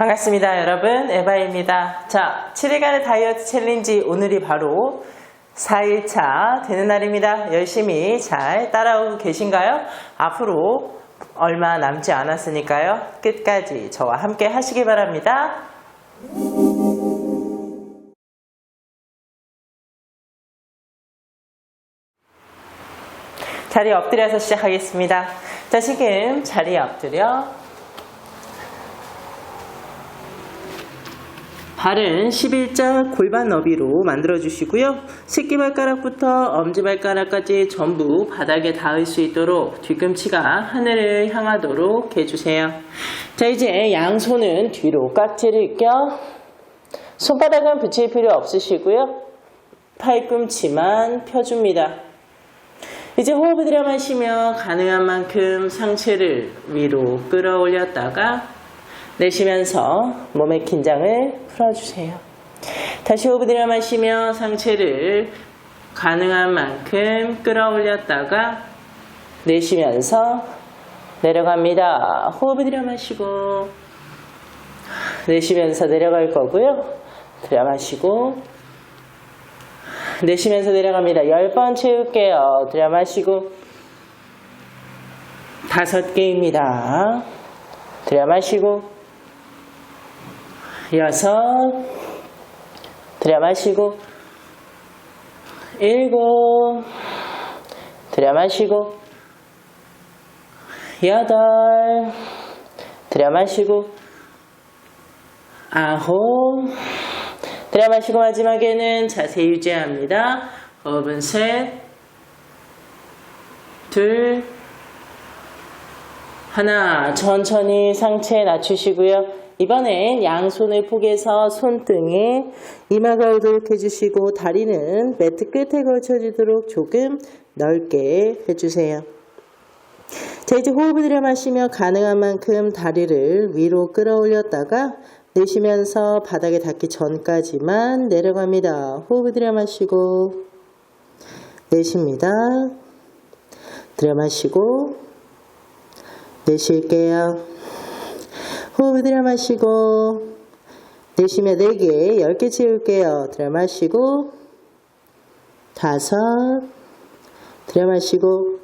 반갑습니다, 여러분. 에바입니다. 자, 7일간의 다이어트 챌린지 오늘이 바로 4일차 되는 날입니다. 열심히 잘 따라오고 계신가요? 앞으로 얼마 남지 않았으니까요. 끝까지 저와 함께 하시기 바랍니다. 자리에 엎드려서 시작하겠습니다. 자, 지금 자리에 엎드려 발은 11자 골반 너비로 만들어 주시고요. 새끼발가락부터 엄지발가락까지 전부 바닥에 닿을 수 있도록 뒤꿈치가 하늘을 향하도록 해주세요. 자, 이제 양손은 뒤로 깍지를 껴 손바닥은 붙일 필요 없으시고요. 팔꿈치만 펴줍니다. 이제 호흡을 들여 마시며 가능한 만큼 상체를 위로 끌어올렸다가 내쉬면서 몸의 긴장을 풀어주세요. 다시 호흡을 들여 마시며 상체를 가능한 만큼 끌어올렸다가 내쉬면서 내려갑니다. 호흡을 들여 마시고 내쉬면서 내려갈 거고요. 들여 마시고 내쉬면서 내려갑니다. 10번 채울게요. 들여 마시고 다섯 개입니다. 들여 마시고 여섯 들여 마시고 일곱 들여 마시고 여덟 들여 마시고 아홉 들여 마시고 마지막에는 자세 유지합니다. 호흡은 셋, 둘, 하나. 천천히 상체 낮추시고요. 이번엔 양손을 포개서 손등에 이마가 오도록 해주시고 다리는 매트 끝에 걸쳐지도록 조금 넓게 해주세요. 자, 이제 호흡을 들여 마시며 가능한 만큼 다리를 위로 끌어올렸다가 내쉬면서 바닥에 닿기 전까지만 내려갑니다. 호흡을 들여 마시고 내쉽니다. 들여 마시고 내쉴게요. 호흡을 들여 마시고 내쉬며 4개, 10개 채울게요. 들여 마시고 다섯 들여 마시고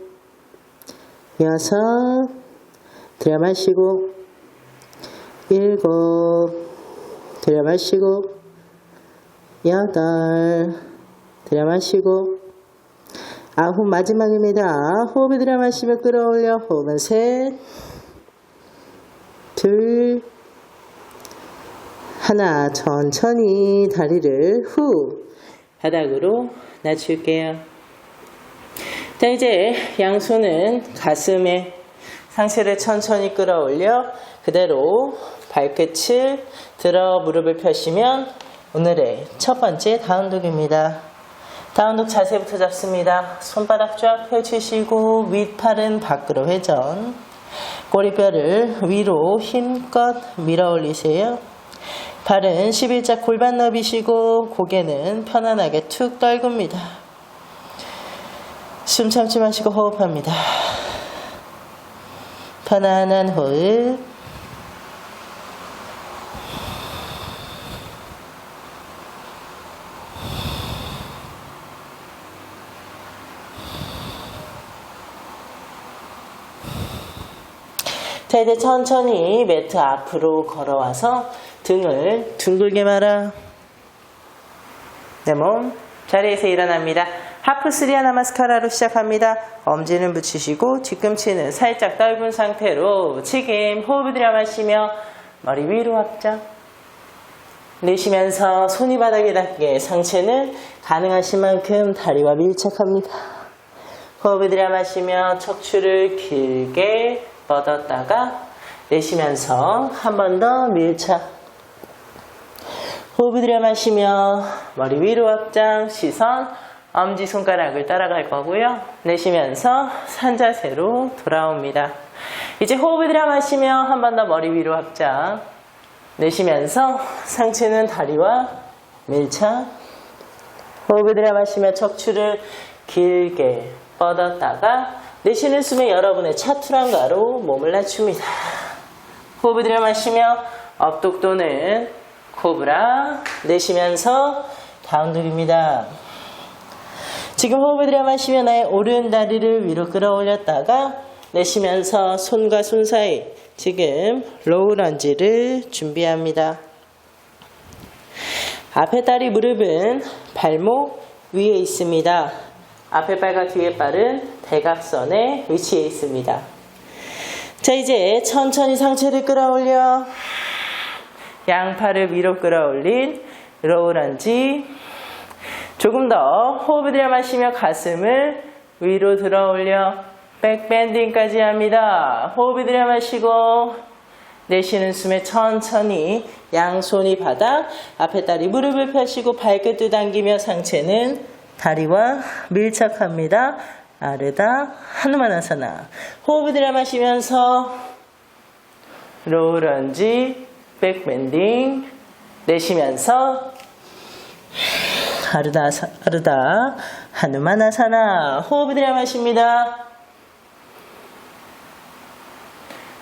여섯 들여 마시고 일곱 들여 마시고 여덟 들여 마시고 아홉 마지막입니다. 호흡을 들여 마시며 끌어올려 호흡은 셋, 둘, 하나 천천히 다리를 후 바닥으로 낮출게요. 자 이제 양손은 가슴에 상체를 천천히 끌어올려 그대로 발끝을 들어 무릎을 펴시면 오늘의 첫 번째 다운독입니다. 다운독 자세부터 잡습니다. 손바닥 쫙 펼치시고 윗팔은 밖으로 회전 꼬리뼈를 위로 힘껏 밀어 올리세요. 발은 11자 골반 너비시고 고개는 편안하게 툭 떨굽니다. 숨 참지 마시고 호흡합니다. 편안한 호흡. 자, 이제 천천히 매트 앞으로 걸어와서 등을 둥글게 말아. 내 몸 자리에서 일어납니다. 하프 스리아 나마스카라로 시작합니다. 엄지는 붙이시고 뒤꿈치는 살짝 넓은 상태로 지금 호흡을 들여 마시며 머리 위로 확장. 내쉬면서 손이 바닥에 닿게 상체는 가능하신 만큼 다리와 밀착합니다. 호흡을 들여 마시며 척추를 길게 뻗었다가 내쉬면서 한 번 더 밀착. 호흡을 들여 마시며 머리 위로 확장, 시선, 엄지손가락을 따라갈 거고요. 내쉬면서 산자세로 돌아옵니다. 이제 호흡을 들여 마시며 한 번 더 머리 위로 확장. 내쉬면서 상체는 다리와 밀착. 호흡을 들여 마시며 척추를 길게 뻗었다가 내쉬는 숨에 여러분의 차투랑가로 몸을 낮춥니다. 호흡을 들여 마시며 업독 또는 코브라 내쉬면서 다운독입니다. 지금 호흡을 들여 마시면 아예 오른 다리를 위로 끌어올렸다가 내쉬면서 손과 손 사이 지금 로우 런지를 준비합니다. 앞에 다리 무릎은 발목 위에 있습니다. 앞에 발과 뒤에 발은 대각선에 위치해 있습니다. 자, 이제 천천히 상체를 끌어올려 양팔을 위로 끌어올린 로우 런지 조금 더 호흡을 들여마시며 가슴을 위로 들어올려 백밴딩까지 합니다. 호흡을 들여마시고 내쉬는 숨에 천천히 양손이 바닥 앞에 다리 무릎을 펴시고 발끝도 당기며 상체는 다리와 밀착합니다. 아르다 하누마나사나 호흡을 들여 마시면서 로우 런지 백밴딩 내쉬면서 아르다 사- 아르다 하누마나사나 호흡을 들여 마십니다.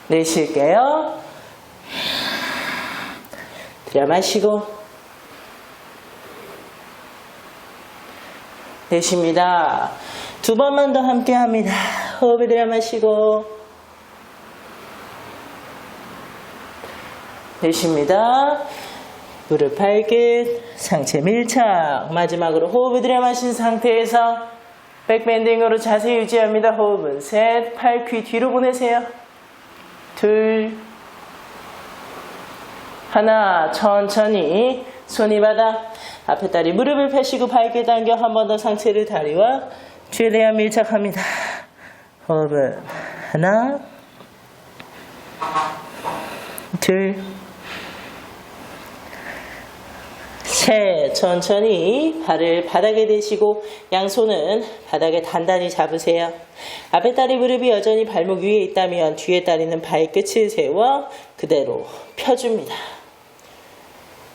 내쉴게요. 들여 마시고 내쉽니다. 두 번만 더 함께 합니다. 호흡을 들여 마시고 내쉽니다. 무릎 발끝, 상체 밀착. 마지막으로 호흡을 들여 마신 상태에서 백밴딩으로 자세 유지합니다. 호흡은 셋, 팔, 귀 뒤로 보내세요. 둘, 하나, 천천히 손이 바닥, 앞에 다리 무릎을 펴시고 발끝 당겨 한 번 더 상체를 다리와 최대한 밀착합니다. 호흡은 하나, 둘, 셋, 천천히 발을 바닥에 대시고 양손은 바닥에 단단히 잡으세요. 앞에 다리 무릎이 여전히 발목 위에 있다면 뒤에 다리는 발끝을 세워 그대로 펴줍니다.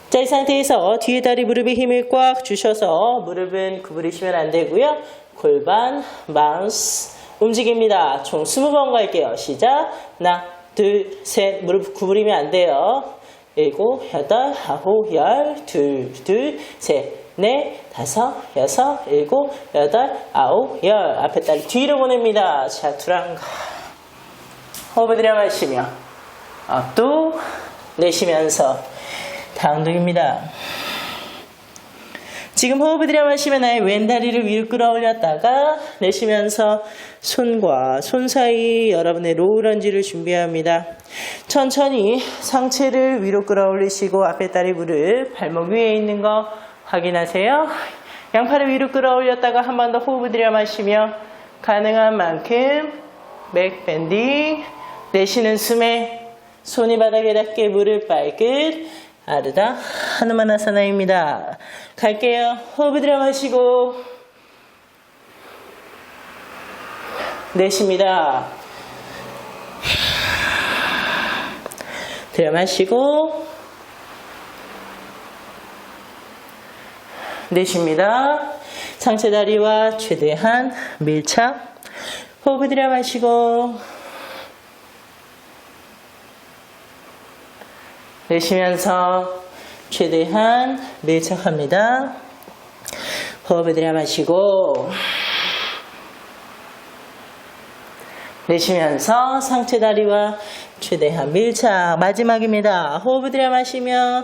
자, 이 상태에서 뒤에 다리 무릎에 힘을 꽉 주셔서 무릎은 구부리시면 안 되고요. 골반, 마운스 움직입니다. 총 20번 갈게요. 시작. 하나, 둘, 셋. 무릎 구부리면 안 돼요. 일곱, 여덟, 아홉, 열, 둘, 둘, 셋, 넷, 다섯, 여섯, 일곱, 여덟, 아홉, 열. 앞에 다리 뒤로 보냅니다. 자, 두랑가. 호흡을 들여마시며 앞도 내쉬면서 다운독입니다. 지금 호흡을 들여마시면 아예 왼다리를 위로 끌어올렸다가 내쉬면서 손과 손 사이 여러분의 로우 런지를 준비합니다. 천천히 상체를 위로 끌어올리시고 앞에 다리 무릎 발목 위에 있는 거 확인하세요. 양팔을 위로 끌어올렸다가 한 번 더 호흡을 들여 마시며 가능한 만큼 백밴딩 내쉬는 숨에 손이 바닥에 닿게 무릎 발끝 아르다 하누마나 사나입니다. 갈게요. 호흡을 들여 마시고 내쉽니다. 들여 마시고 내쉽니다. 상체 다리와 최대한 밀착. 호흡을 들여 마시고 내쉬면서 최대한 밀착합니다. 호흡을 들여 마시고 내쉬면서 상체 다리와 최대한 밀착 마지막입니다. 호흡을 들여 마시며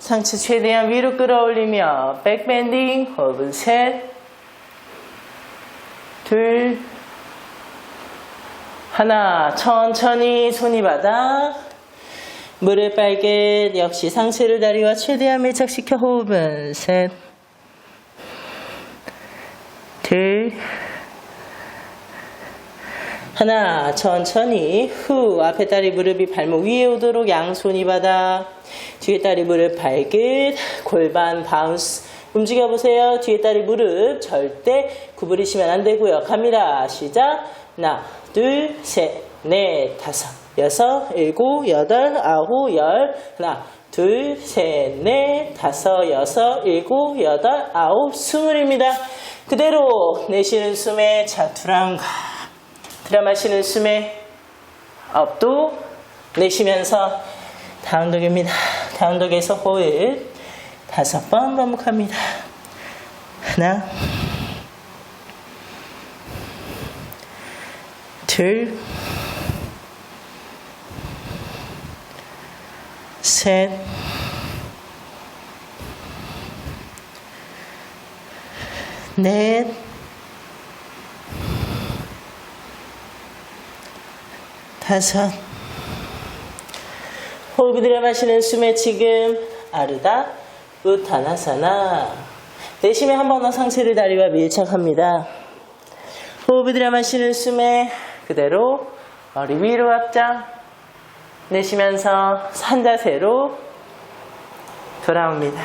상체 최대한 위로 끌어올리며 백밴딩 호흡은 셋, 둘, 하나 천천히 손이 바닥 무릎 발끝 역시 상체를 다리와 최대한 밀착시켜 호흡은 셋, 둘, 하나 천천히 후. 앞에 다리 무릎이 발목 위에 오도록 양손이 바닥 뒤에 다리 무릎 발끝 골반 바운스. 움직여 보세요. 뒤에 다리 무릎 절대 구부리시면 안 되고요. 갑니다. 시작. 하나 둘 셋 넷 다섯 여섯 일곱 여덟 아홉 열 하나 둘 셋 넷 다섯 여섯 일곱 여덟 아홉 스물입니다 그대로 내쉬는 숨에 자투랑 들여 마시는 숨에 업도 내쉬면서 다운독입니다. 다운독에서 호흡 다섯 번 반복합니다. 하나, 둘, 셋, 넷, 다섯. 호흡이 들여 마시는 숨에 지금 아르다 우타나사나 내쉬며 한번 더 상체를 다리와 밀착합니다. 호흡이 들여 마시는 숨에 그대로 머리 위로 확장 내쉬면서 산자세로 돌아옵니다.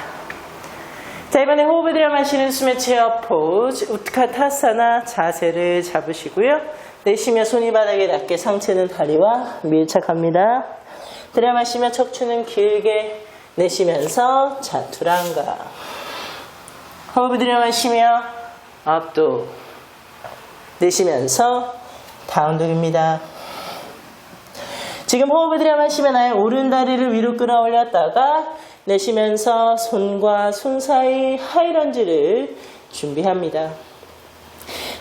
자 이번에 호흡을 들여 마시는 숨의 체어 포즈 우트카타사나 자세를 잡으시고요. 내쉬며 손이 바닥에 닿게 상체는 다리와 밀착합니다. 들여 마시며 척추는 길게 내쉬면서 자투랑가 호흡을 들여 마시며 앞도 내쉬면서 다운독입니다. 지금 호흡을 들여마시면 아예 오른 다리를 위로 끌어올렸다가 내쉬면서 손과 손 사이 하이런지를 준비합니다.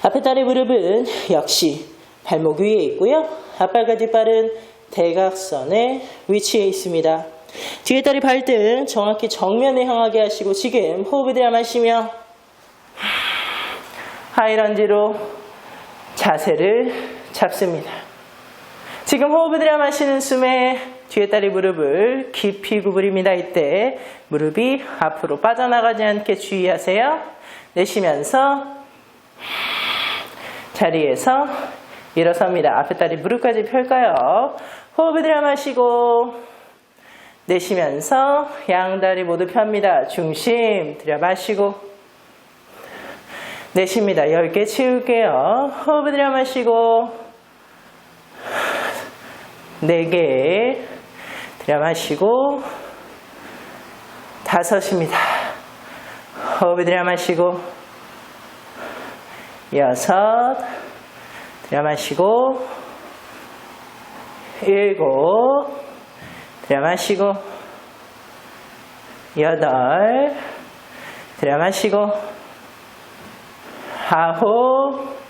앞에 다리 무릎은 역시 발목 위에 있고요. 앞발과 뒷발은 대각선에 위치해 있습니다. 뒤에 다리 발등 정확히 정면에 향하게 하시고 지금 호흡을 들여마시며 하이런지로 자세를 잡습니다. 지금 호흡을 들여 마시는 숨에 뒤에 다리 무릎을 깊이 구부립니다. 이때 무릎이 앞으로 빠져나가지 않게 주의하세요. 내쉬면서 자리에서 일어섭니다. 앞에 다리 무릎까지 펼까요? 호흡을 들여 마시고 내쉬면서 양다리 모두 펴니다. 중심 들여 마시고 내쉽니다. 10개 치울게요. 호흡을 들여 마시고 4개 들여마시고 다섯입니다. 호흡을 들여마시고 여섯 들여마시고 일곱 들여마시고 여덟 들여마시고 아홉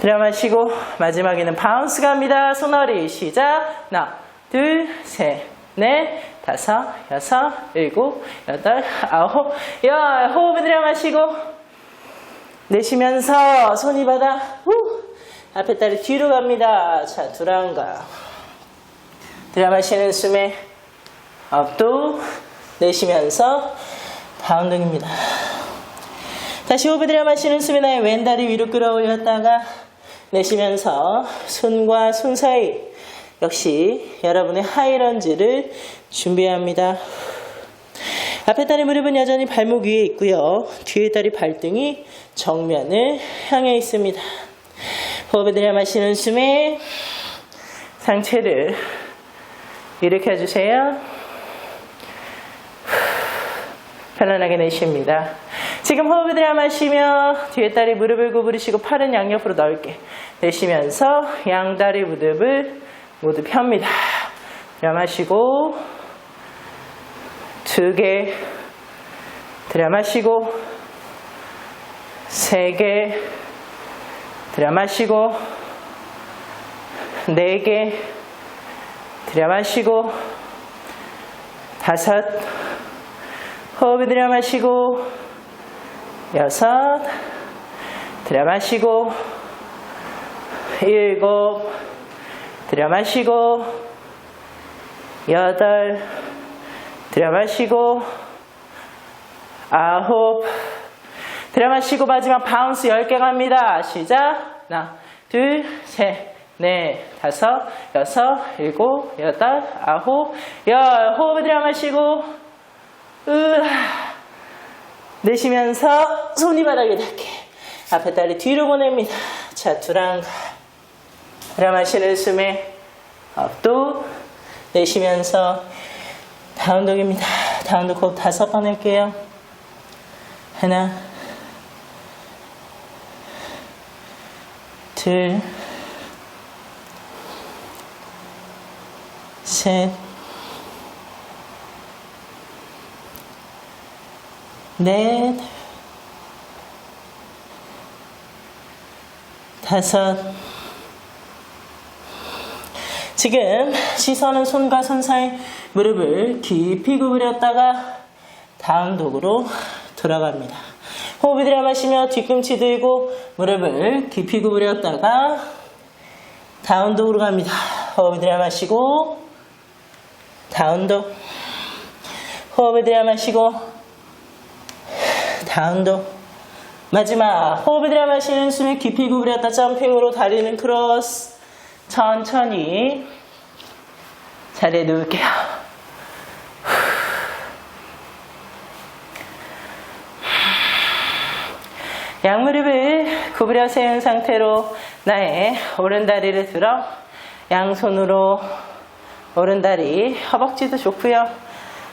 들여마시고 마지막에는 바운스 갑니다. 손허리 시작 하나 둘 셋 넷 다섯 여섯 일곱 여덟 아홉 열 호흡을 들여마시고 내쉬면서 손이 바다 후 앞에 다리 뒤로 갑니다. 자 두랑가 들여마시는 숨에 업도 내쉬면서 다운등입니다. 다시 호흡을 들여마시는 숨에 나의 왼다리 위로 끌어올렸다가 내쉬면서 손과 손 사이 역시 여러분의 하이런지를 준비합니다. 앞에 다리 무릎은 여전히 발목 위에 있고요. 뒤에 다리 발등이 정면을 향해 있습니다. 호흡을 들여 마시는 숨에 상체를 일으켜주세요. 편안하게 내쉽니다. 지금 호흡을 들여마시며 뒤에 다리 무릎을 구부리시고 팔은 양옆으로 넓게 내쉬면서 양다리 무릎을 모두 펴니다. 들여마시고 두 개 들여마시고 세 개 들여마시고 네 개 들여마시고 다섯 호흡을 들여마시고 여섯 들여마시고 일곱 들여마시고 여덟 들여마시고 아홉 들여마시고 마지막 바운스 10개 갑니다. 시작. 하나 둘셋넷 다섯 여섯 일곱 여덟 아홉 열. 호흡을 들여마시고 으아 내쉬면서 손이 바닥에 닿게 앞에 다리 뒤로 보냅니다. 자, 두랑가 들여마시는 숨에 업도 내쉬면서 다운독입니다. 다운독 호흡 다섯 번 할게요. 하나 둘 셋, 넷, 다섯. 지금 시선은 손과 손 사이 무릎을 깊이 구부렸다가 다음 독으로 돌아갑니다. 호흡이 들어마시며 뒤꿈치 들고 무릎을 깊이 구부렸다가 다운 독으로 갑니다. 호흡이 들어마시고 다운 독 호흡을 들여마시고 다운도. 마지막 호흡을 들여마시는 숨을 깊이 구부렸다 점핑으로 다리는 크로스. 천천히 자리에 누울게요. 양무릎을 구부려 세운 상태로 나의 오른다리를 들어 양손으로 오른다리 허벅지도 좋고요.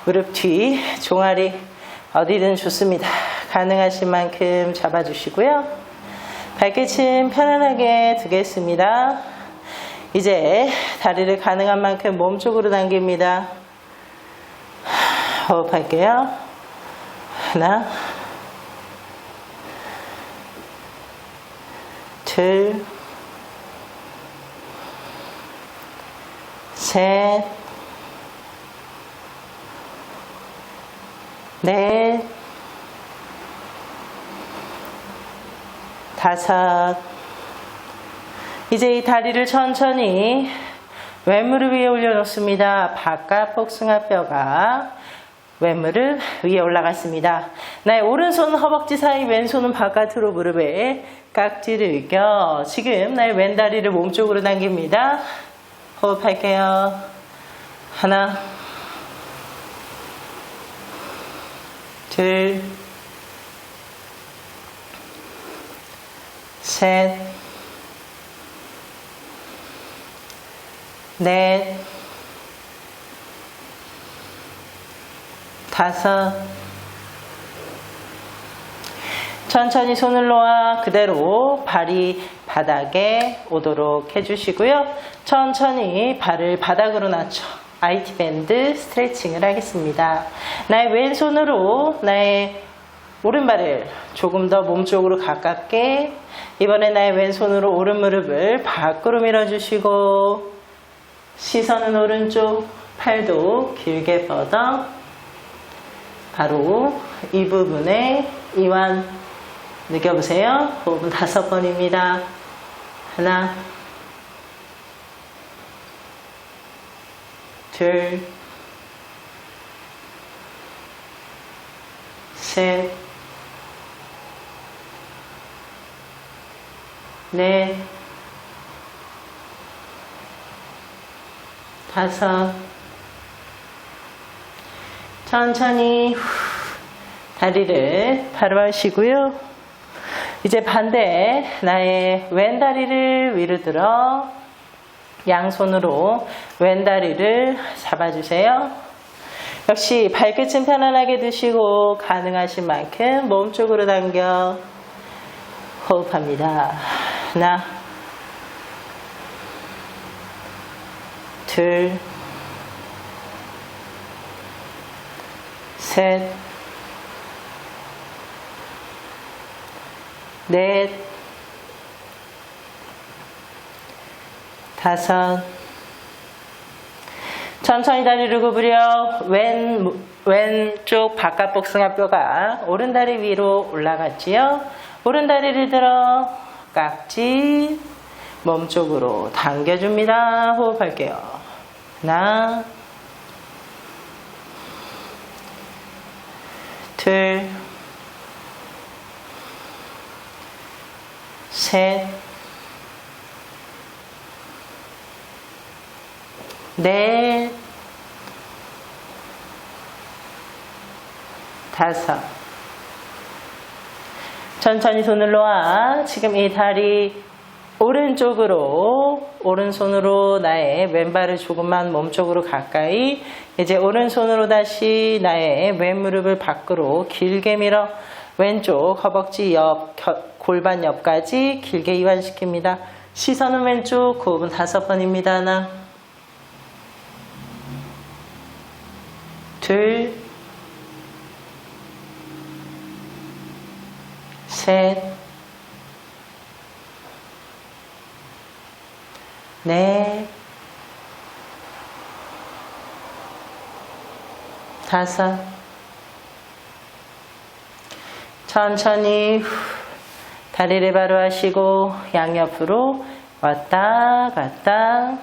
무릎 뒤, 종아리 어디든 좋습니다. 가능하신 만큼 잡아주시고요. 발끝은 편안하게 두겠습니다. 이제 다리를 가능한 만큼 몸쪽으로 당깁니다. 호흡할게요. 하나, 둘, 셋, 넷, 다섯. 이제 이 다리를 천천히 왼무릎 위에 올려놓습니다. 바깥 복숭아뼈가 왼무릎 위에 올라갔습니다. 나의 오른손은 허벅지 사이, 왼손은 바깥으로 무릎에 깍지를 껴 지금 나의 왼 다리를 몸쪽으로 당깁니다. 호흡할게요. 하나, 둘, 셋, 넷, 다섯. 천천히 손을 놓아 그대로 발이 바닥에 오도록 해주시고요. 천천히 발을 바닥으로 낮춰 IT 밴드 스트레칭을 하겠습니다. 나의 왼손으로 나의 오른발을 조금 더 몸쪽으로 가깝게 이번에 나의 왼손으로 오른 무릎을 밖으로 밀어주시고 시선은 오른쪽 팔도 길게 뻗어 바로 이 부분에 이완 느껴보세요. 호흡은 다섯 번입니다. 하나 둘, 셋, 넷, 다섯. 천천히 후, 다리를 바로 하시고요. 이제 반대 나의 왼 다리를 위로 들어 양손으로 왼 다리를 잡아주세요. 역시 발끝은 편안하게 드시고 가능하신 만큼 몸 쪽으로 당겨 호흡합니다. 하나, 둘, 셋, 넷, 다섯. 천천히 다리를 구부려 왼, 왼쪽 바깥 복숭아뼈가 오른 다리 위로 올라갔지요. 오른 다리를 들어 깍지 몸쪽으로 당겨줍니다. 호흡할게요. 하나, 둘, 셋, 넷, 다섯. 천천히 손을 놓아 지금 이 다리 오른쪽으로 오른손으로 나의 왼발을 조금만 몸쪽으로 가까이 이제 오른손으로 다시 나의 왼무릎을 밖으로 길게 밀어 왼쪽 허벅지 옆 겨- 골반 옆까지 길게 이완시킵니다. 시선은 왼쪽 호흡은 다섯 번입니다. 하나 둘, 셋, 넷, 다섯. 천천히 후, 다리를 바로 하시고 양옆으로 왔다 갔다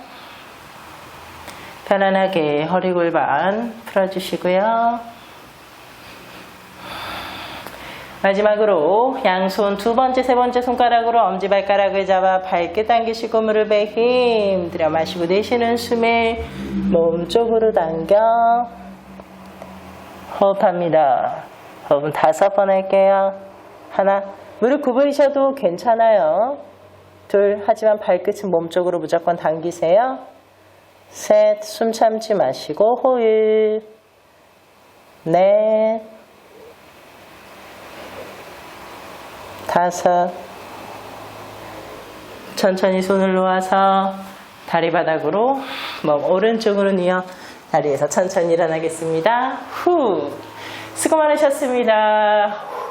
편안하게 허리 골반 풀어주시고요. 마지막으로 양손 두 번째, 세 번째 손가락으로 엄지발가락을 잡아 밝게 당기시고 무릎에 힘 들여 마시고 내쉬는 숨에 몸 쪽으로 당겨 호흡합니다. 호흡은 다섯 번 할게요. 하나, 무릎 구부리셔도 괜찮아요. 둘, 하지만 발끝은 몸 쪽으로 무조건 당기세요. 셋, 숨 참지 마시고 호흡. 넷, 다섯. 천천히 손을 놓아서 다리 바닥으로 몸 오른쪽으로 이어 다리에서 천천히 일어나겠습니다. 후. 수고 많으셨습니다. 후.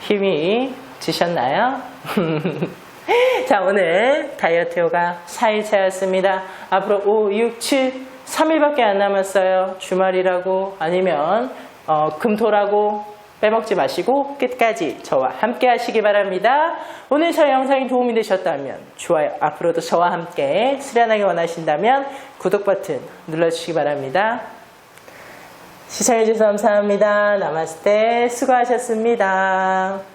힘이 드셨나요? 자, 오늘 다이어트 요가 4일차였습니다. 앞으로 5, 6, 7, 3일밖에 안 남았어요. 주말이라고 아니면 어, 금토라고 빼먹지 마시고 끝까지 저와 함께 하시기 바랍니다. 오늘 저 영상이 도움이 되셨다면 좋아요. 앞으로도 저와 함께 수련하기 원하신다면 구독 버튼 눌러주시기 바랍니다. 시청해주셔서 감사합니다. 나마스테 수고하셨습니다.